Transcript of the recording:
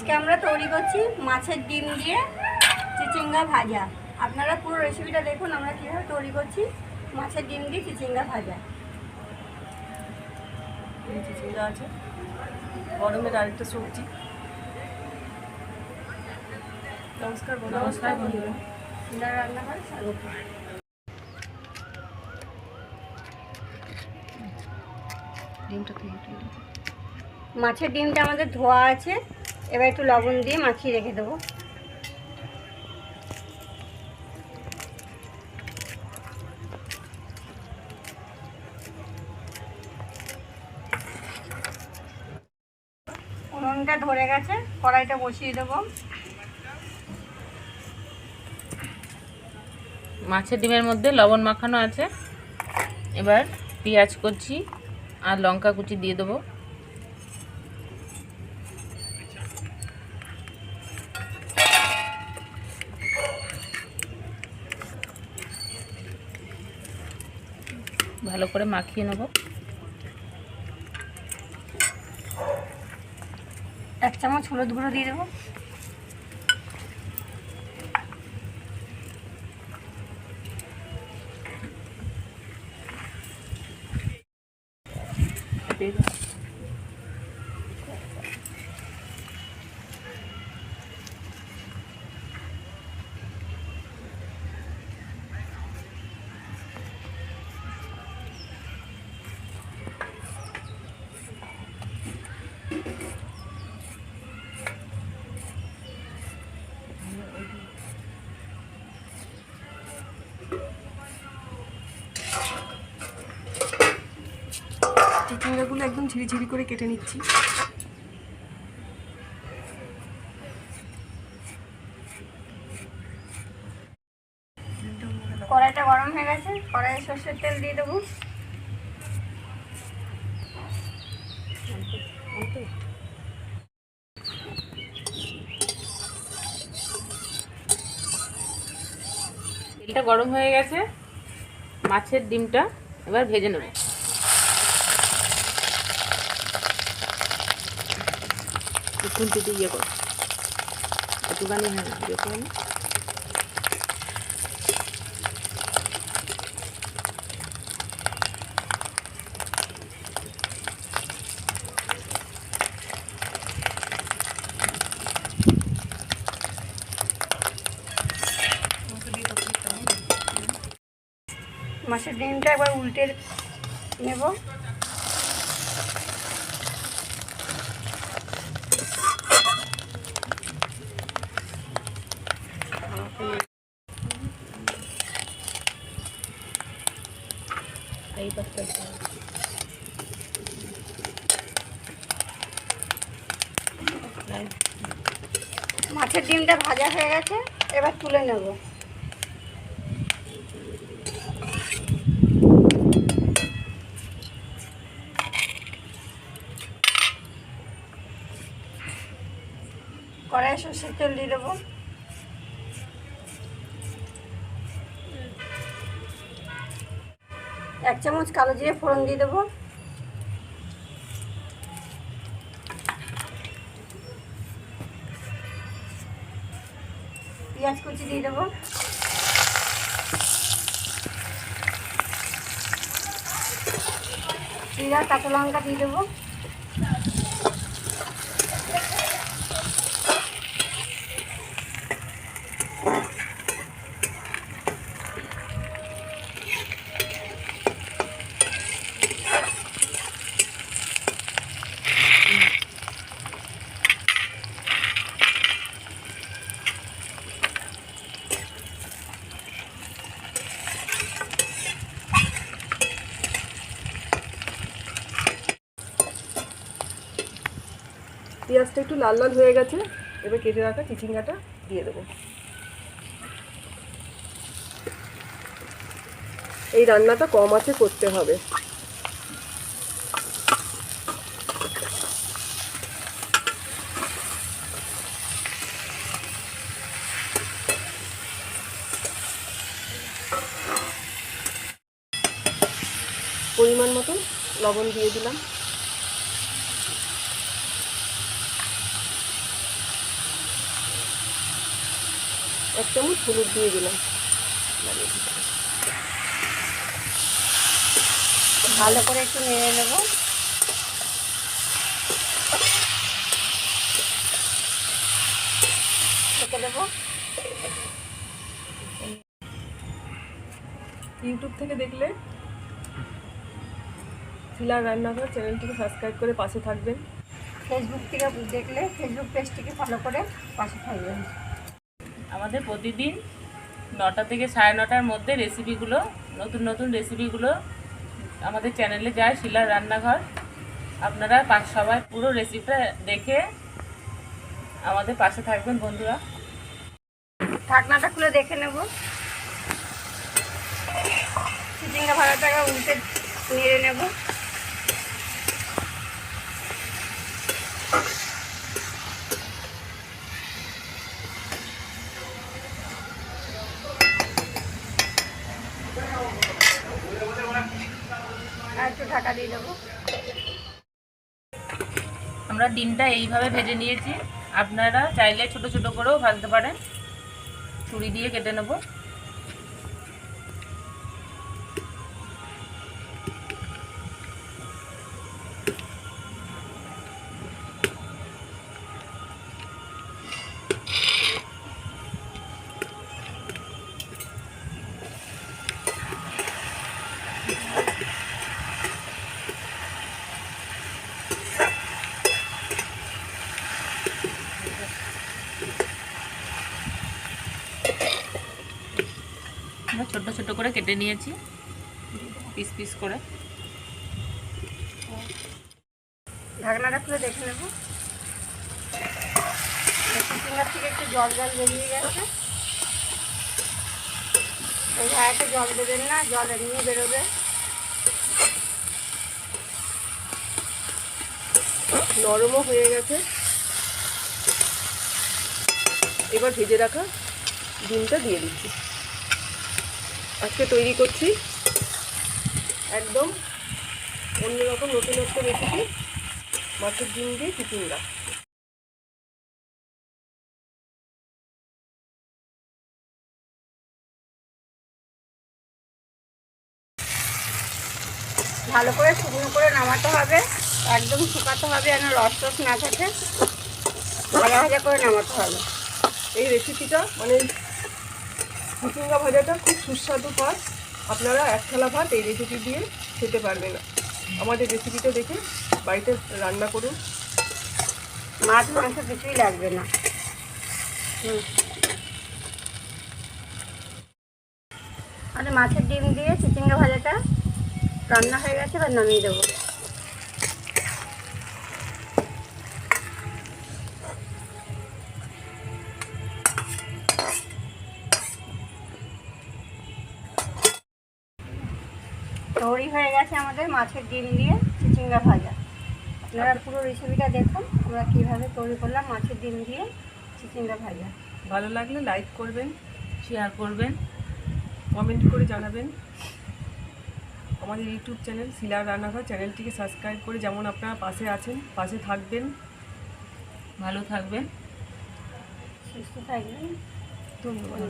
আজকে আমরা তৈরি করছি মাছের ডিম দিয়ে চিচিঙ্গা ভাজা। আপনারা পুরো রেসিপিটা দেখুন আমরা কীভাবে তৈরি করছি মাছের ডিম দিয়ে চিচিঙ্গা ভাজা। চিচিঙ্গা আছে। গরমের আরেকটা সবজি। নমস্কার নমস্কার বন্ধুরা। আপনারা রান্না করে স্বাগত ডিমটা মাছের ডিমটা আমাদের ধোয়া আছে। এবার একটু লবণ দিয়ে মাখিয়ে রেখে দেবো। উনুনটা ধরে গেছে, কড়াইটা বসিয়ে দেবো। মাছের ডিমের মধ্যে লবণ মাখানো আছে। এবার পেঁয়াজ কুচি আর লঙ্কা কুচি দিয়ে দেবো। ভালো করে মাখিয়ে নেব। এক চামচ হলুদ গুঁড়ো দিয়ে দেবো। চিচিঙ্গাগুলো একদম ঝিরিঝিরি করে কেটে নিচ্ছি। কড়াইটা গরম হয়ে গেছে, কড়াইয়ে সর্ষের তেল দিয়ে দেবো। তেলটা গরম হয়ে গেছে, মাছের ডিমটা এবার ভেজে নেব। খুন্তিতে ইয়ে করো একটুখানি হ্যাঁ ইয়ে করে নে। মাছের ডিমটা একবার উল্টে নেব এই পাশটা। মাছের ডিমটা ভাজা হয়ে গেছে, এবার তুলে নেব কড়াই সর্ষের তেল দিয়ে দেবো এক চামচ কালো জিরে ফোড়ন দিয়ে দেবো। পেঁয়াজ কুচি দিয়ে দেবো। জিরা, কাঁচা লঙ্কা দিয়ে দেবো। পেঁয়াজটা একটু লাল লাল হয়ে গেছে, এবার কেটে রাখা চিচিঙ্গাটা দিয়ে দেবো। এই রান্নাটা কম আছে করতে হবে। পরিমাণ মতন লবণ দিয়ে দিলাম। এক চামচ হলুদ দিয়ে দিলাম। ভালো করে একটু নেড়ে নেব। দেবো। ইউটিউব থেকে দেখলে শিলার রান্নাঘর চ্যানেলটিকে সাবস্ক্রাইব করে পাশে থাকবেন। ফেসবুক থেকে দেখলে ফেসবুক পেজটিকে ফলো করে পাশে থাকবেন। আমাদের প্রতিদিন নটা থেকে সাড়ে নটার মধ্যে রেসিপিগুলো নতুন নতুন রেসিপিগুলো আমাদের চ্যানেলে যায়, শিলার রান্নাঘর। আপনারা পাশ সবাই পুরো রেসিপিটা দেখে আমাদের পাশে থাকবেন, বন্ধুরা। ঢাকনাটা খুলে দেখে নেব। চিচিঙ্গা ভাড়াটাকে উল্টে নেড়ে নেব আর একটু দিয়ে দেবো। আমরা ডিমটা এইভাবে ভেজে নিয়েছি। আপনারা চাইলে ছোট ছোট করেও ভাজতে পারেন। ছুরি দিয়ে কেটে নেব। ছোট করে কেটে নিয়েছি। পিস পিস করে। ঢাকনাটা খুলে দেখে নেব। থেকে একটু জল জল বেরিয়ে গেছে। জল দেবেন না, জল বেরোবে। নরমও হয়ে গেছে। এবার ভেজে রাখা ডিমটা দিয়ে দিচ্ছি। আজকে তৈরি করছি একদম অন্যরকম নতুনত্ব রেসিপি মাছের ডিম দিয়ে চিচিঙ্গা। ভালো করে শুকনো করে নামাতে হবে, একদম শুকাতে হবে যেন রস টস না থাকে। ভাজা ভাজা করে নামাতে হবে। এই রেসিপিটা মানে চিচিঙ্গা ভাজাটা খুব সুস্বাদু পাত আপনারা এক থালা ভাত এই রেসিপি দিয়ে খেতে পারবেন। আমাদের রেসিপিটা দেখে বাড়িতে রান্না করুন। মাছ, মাংস কিছুই লাগবে না। মানে মাছের ডিম দিয়ে চিচিঙ্গা ভাজাটা রান্না হয়ে গেছে, এবার নামিয়ে দেবো। তৈরি হয়ে গেছে আমাদের মাছের ডিম দিয়ে চিচিঙ্গা ভাজা। আপনারা পুরো রেসিপিটা দেখুন আমরা কীভাবে তৈরি করলাম মাছের ডিম দিয়ে চিচিঙ্গা ভাজা। ভালো লাগলে লাইক করবেন শেয়ার করবেন কমেন্ট করে জানাবেন। আমাদের ইউটিউব চ্যানেল শিলার রান্নাঘর চ্যানেলটিকে সাবস্ক্রাইব করে যেমন আপনারা পাশে আছেন পাশে থাকবেন। ভালো থাকবেন। সুস্থ থাকবেন। ধন্যবাদ।